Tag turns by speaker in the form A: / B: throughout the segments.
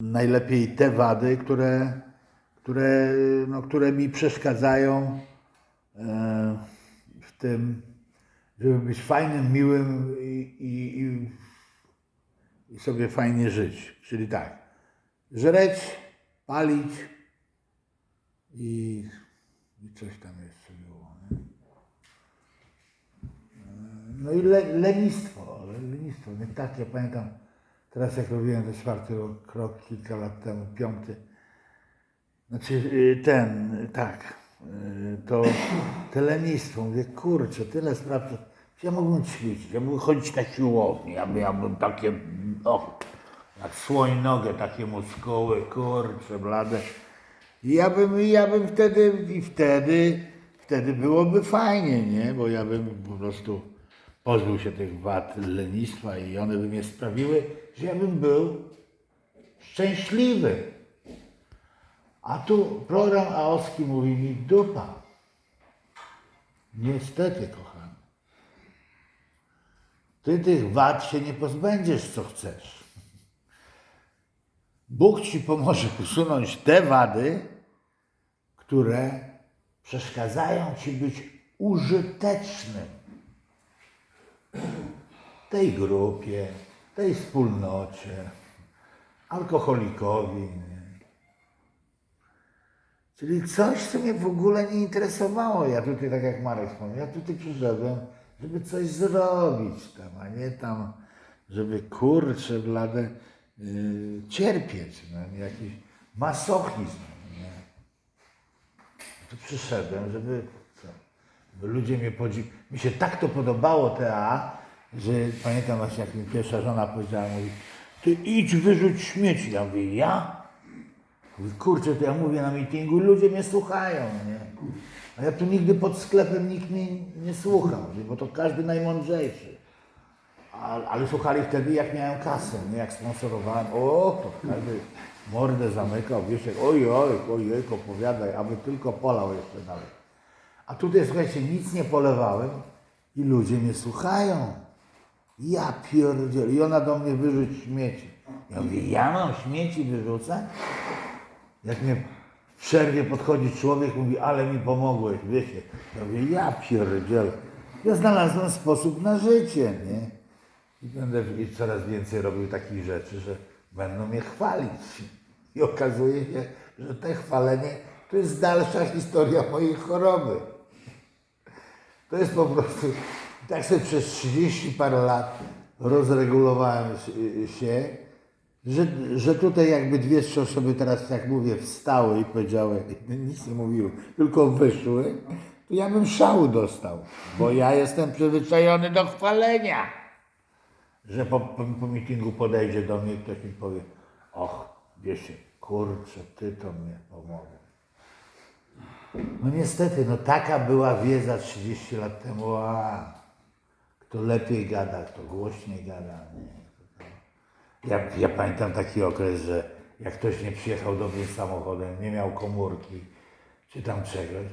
A: najlepiej te wady, które, które, no, które mi przeszkadzają e, w tym, żeby być fajnym, miłym i, i, i, sobie fajnie żyć. Czyli tak, żreć, palić i, i coś tam jeszcze było. Nie? No i le, lenistwo, le- lenistwo, tak, ja pamiętam, teraz jak robiłem ten czwarty rok- krok kilka lat temu, piąty, znaczy y, ten, tak, y, to te lenistwo, mówię, kurczę, tyle spraw, ja mógłbym ćwiczyć, ja mógłbym chodzić na siłownię, ja, ja bym takie, o, jak słoń nogę, takie muskuły, kurczę, blade. I ja bym, ja bym wtedy, i wtedy, wtedy byłoby fajnie, nie? Bo ja bym po prostu pozbył się tych wad lenistwa i one by mnie sprawiły, że ja bym był szczęśliwy. A tu program AOSKI mówi mi dupa. Niestety, kochany. Ty tych wad się nie pozbędziesz, co chcesz. Bóg ci pomoże usunąć te wady, które przeszkadzają ci być użytecznym tej grupie, tej wspólnocie, alkoholikowi. Czyli coś, co mnie w ogóle nie interesowało. Ja tutaj, tak jak Marek wspomniał, ja tutaj przyszedłem, żeby coś zrobić tam, a nie tam, żeby kurczę blade yy, cierpieć. No, jakiś masochizm. Nie? Tu przyszedłem, żeby, co, żeby ludzie mnie podziw... Mi się tak to podobało TA, że pamiętam właśnie, jak mi pierwsza żona powiedziała, mówi, ty idź wyrzuć śmieci. Ja mówię, ja? Mówi, kurczę, to ja mówię na mitingu, ludzie mnie słuchają, nie? A ja tu nigdy pod sklepem nikt mnie nie słuchał, bo to każdy najmądrzejszy. Ale, słuchali wtedy, jak miałem kasę, nie? Jak sponsorowałem, o, to każdy mordę zamykał, wiesz, jak, oj, oj, ojej, opowiadaj, aby tylko polał jeszcze dalej. A tutaj, słuchajcie, nic nie polewałem i ludzie mnie słuchają. Ja pierdzielę. I ona do mnie wyrzuć śmieci. Ja mówię, ja mam śmieci wyrzucać? Jak mnie w przerwie podchodzi człowiek, mówi, ale mi pomogłeś, wiecie. Ja mówię, ja pierdzielę. Ja znalazłem sposób na życie, nie? I będę coraz więcej robił takich rzeczy, że będą mnie chwalić. I okazuje się, że te chwalenie to jest dalsza historia mojej choroby. To jest po prostu, tak sobie przez 30 parę lat rozregulowałem się- że, że tutaj jakby dwie, trzy osoby teraz, jak mówię, wstały i powiedziały, nic nie mówiły, tylko wyszły, to ja bym szału dostał, bo ja jestem przyzwyczajony do chwalenia. Że po, po, po mitingu podejdzie do mnie i ktoś mi powie, och, wiecie, kurczę, ty to mnie pomogłeś. No niestety, no taka była wiedza 30 lat temu, a kto lepiej gada, kto głośniej gada. Nie. Ja, ja pamiętam taki okres, że jak ktoś nie przyjechał dobrym samochodem, nie miał komórki, czy tam czegoś,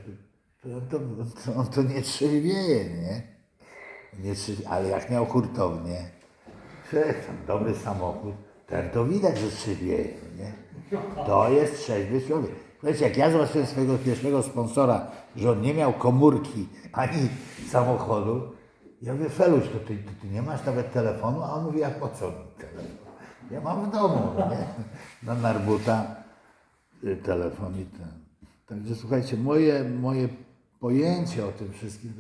A: to, to, to on to nie trzeźwieje, nie? nie trzeźwieje, ale jak miał hurtownię, tam dobry samochód, ten to widać, że trzeźwieje, nie? To jest trzeźwy człowiek. Słuchajcie, jak ja zobaczyłem swojego pierwszego sponsora, że on nie miał komórki ani samochodu, ja mówię, Feluś, to ty, ty, nie masz nawet telefonu? A on mówi, a po co mi telefon? Ja mam w domu, nie? Na Narbuta y, telefon i ten. Także słuchajcie, moje, moje pojęcie o tym wszystkim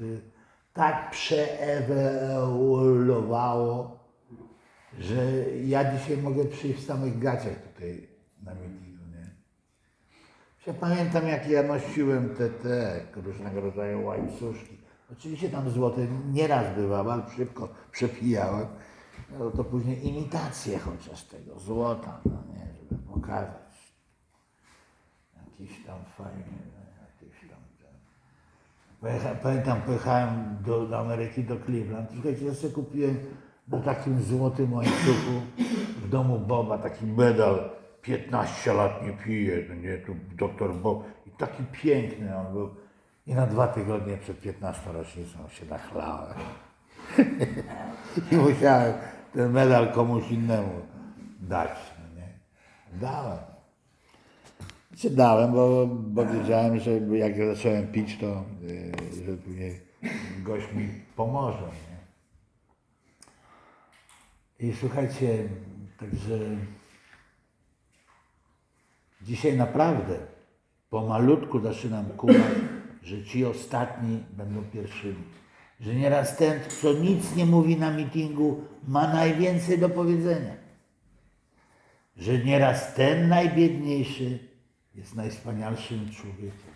A: tak przeewoluowało, że ja dzisiaj mogę przyjść w samych gaciach tutaj na meetingu, nie? Ja pamiętam, jak ja nosiłem te, te różnego rodzaju łańcuszki. Oczywiście tam złote nieraz bywało, ale szybko przepijałem. No to później imitację chociaż tego złota, no nie, żeby pokazać. Jakiś tam fajny, no, jakiś tam ten. Pojecha, pamiętam, pojechałem do, do Ameryki, do Cleveland. Słuchajcie, ja sobie kupiłem na takim złotym łańcuchu w domu Boba taki medal 15 lat nie pije, no nie, tu doktor Bob. I taki piękny on był. I na dwa tygodnie przed 15 rocznicą się nachlałem. I musiałem ten medal komuś innemu dać. No nie? Dałem. Znaczy dałem, bo, bo wiedziałem, że jak ja zacząłem pić, to yy, że później gość mi pomoże. Nie? I słuchajcie, także dzisiaj naprawdę pomalutku zaczynam kumać, że ci ostatni będą pierwszymi. Że nieraz ten, co nic nie mówi na mitingu, ma najwięcej do powiedzenia. Że nieraz ten najbiedniejszy jest najwspanialszym człowiekiem.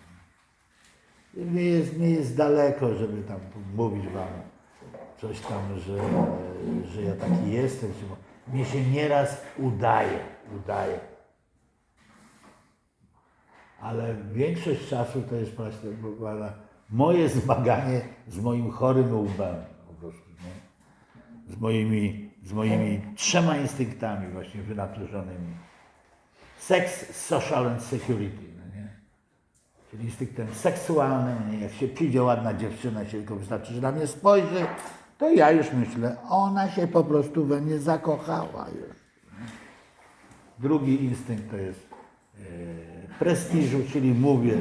A: I mnie jest, mnie jest daleko, żeby tam mówić wam coś tam, że, że ja taki jestem. Mnie się nieraz udaje, udaje. Ale większość czasu to jest błagana, moje zmaganie z moim chorym łbem po prostu. Z, moimi, z moimi trzema instynktami właśnie wynaturzonymi. Sex, social and security. No nie? Czyli instynktem seksualnym, nie? jak się przyjdzie ładna dziewczyna, się tylko wystarczy, że na mnie spojrzy, to ja już myślę, ona się po prostu we mnie zakochała już. Drugi instynkt to jest e, prestiżu, czyli mówię,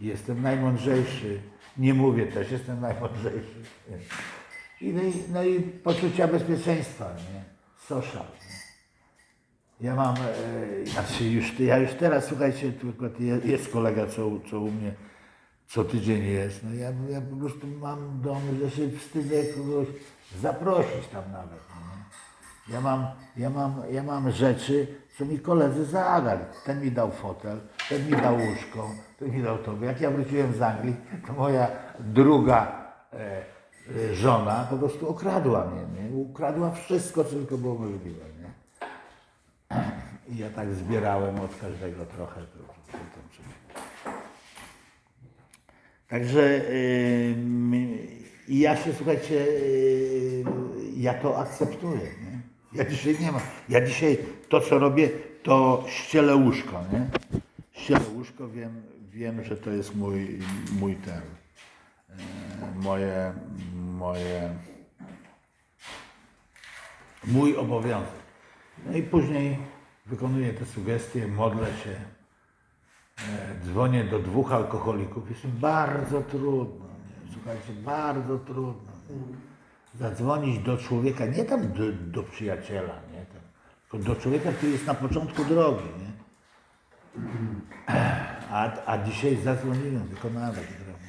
A: jestem najmądrzejszy, nie mówię też, jestem najmądrzejszy. I, no, i, no poczucia bezpieczeństwa, nie? Social. Nie? Ja mam, e, znaczy już, ja już teraz, słuchajcie, je- jest kolega, co, co u mnie co tydzień jest. No ja, ja po prostu mam dom, że się wstydzę kogoś zaprosić tam nawet. Nie? Ja mam, ja, mam, ja mam rzeczy, co mi koledzy zadali. Ten mi dał fotel, ten mi dał łóżko, ten mi dał to. Jak ja wróciłem z Anglii, to moja druga e, e, żona po prostu okradła mnie. Nie? Ukradła wszystko, co tylko było możliwe. Nie? I ja tak zbierałem od każdego trochę. Także yy, ja się, słuchajcie, yy, ja to akceptuję. Nie? Ja dzisiaj nie mam. Ja dzisiaj to, co robię, to ścielę łóżko. Nie? Ścielę łóżko, wiem, wiem, że to jest mój, mój ten, yy, moje, moje, mój obowiązek. No i później wykonuję te sugestie, modlę się, e, dzwonię do dwóch alkoholików, jest mi bardzo trudno, nie? słuchajcie, bardzo trudno. Nie? Zadzwonić do człowieka, nie tam do, do przyjaciela, nie? Tam, do człowieka, który jest na początku drogi. Nie? A, a dzisiaj zadzwoniłem, wykonałem drobny.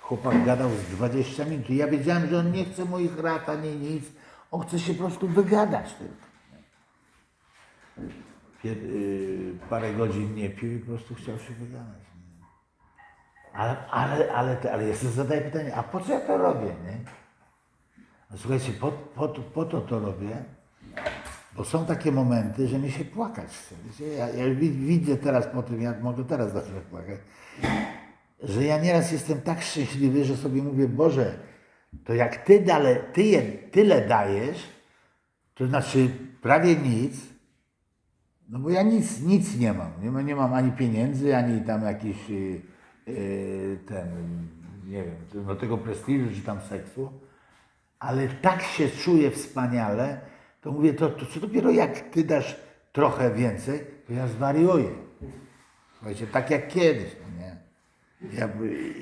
A: Chłopak gadał z 20 minut. Ja wiedziałem, że on nie chce moich rad ani nic. On chce się po prostu wygadać tylko. Pier- y, parę godzin nie pił i po prostu chciał się wygadać. Ale, ale, ale, ale ja zadaję pytanie, a po co ja to robię, nie? No, słuchajcie, po, po, po to to robię, bo są takie momenty, że mi się płakać chce. Wiecie, ja, ja wi- widzę teraz po tym, jak mogę teraz zacząć płakać, że ja nieraz jestem tak szczęśliwy, że sobie mówię, Boże, to jak Ty, dale, ty je, tyle dajesz, to znaczy prawie nic, no bo ja nic, nic nie mam. Nie, nie mam ani pieniędzy, ani tam jakiś yy, ten, nie wiem, no tego prestiżu czy tam seksu, ale tak się czuję wspaniale, to mówię, to, to co dopiero jak ty dasz trochę więcej, to ja zwariuję. Słuchajcie, tak jak kiedyś, no nie? Ja,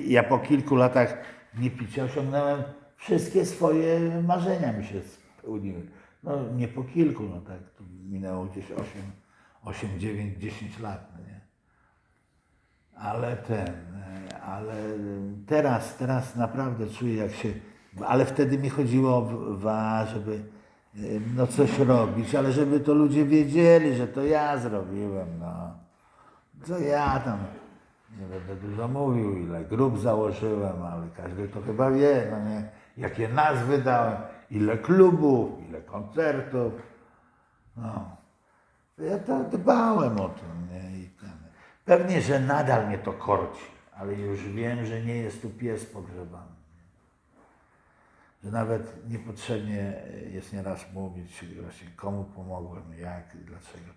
A: ja po kilku latach niepicia osiągnąłem wszystkie swoje marzenia mi się spełniły. No nie po kilku, no tak, to minęło gdzieś 8, 8 9, 10 lat, no nie? Ale ten, ale teraz, teraz naprawdę czuję jak się, ale wtedy mi chodziło o w- wa, żeby e, no coś robić, ale żeby to ludzie wiedzieli, że to ja zrobiłem, no. Co ja tam, nie będę dużo mówił, ile grup założyłem, ale każdy to chyba wie, no nie, jakie nazwy dałem, ile klubów, ile koncertów, no. Ja to dbałem o to, nie? I ten. Pewnie, że nadal mnie to korci, ale już wiem, że nie jest tu pies pogrzebany. Że nawet niepotrzebnie jest nieraz mówić właśnie komu pomogłem, jak dlaczego.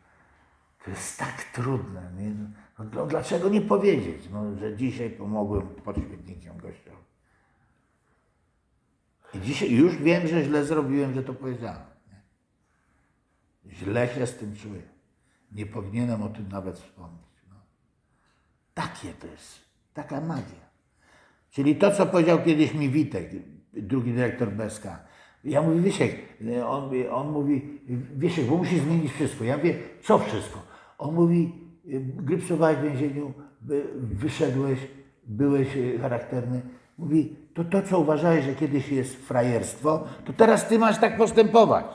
A: To jest tak trudne. Nie? No, no, dlaczego nie powiedzieć, no, że dzisiaj pomogłem pod śmietnikiem gościowi. I dzisiaj już wiem, że źle zrobiłem, że to powiedziałem. Nie? Źle się z tym czuję. nie powinienem o tym nawet wspomnieć. No. Takie to jest, taka magia. Czyli to, co powiedział kiedyś mi Witek, drugi dyrektor BSK. Ja mówię, Wiesiek, on, on mówi, Wiesiek, bo musi zmienić wszystko. Ja mówię, co wszystko? On mówi, grypsowałeś w więzieniu, wyszedłeś, byłeś e, charakterny. Mówi, to to, co uważałeś, że kiedyś jest frajerstwo, to teraz ty masz tak postępować.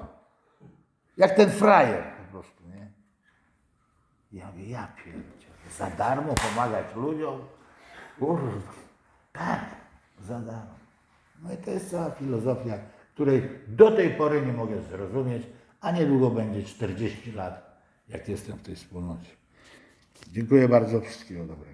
A: Jak ten frajer po prostu, nie? Ja mówię, ja pierdzielę, za darmo pomagać ludziom? Kurwa, tak, za darmo. No i to jest cała filozofia, której do tej pory nie mogę zrozumieć, a niedługo będzie 40 lat, jak jestem w tej wspólnocie. Dziękuję bardzo, wszystkiego dobrego.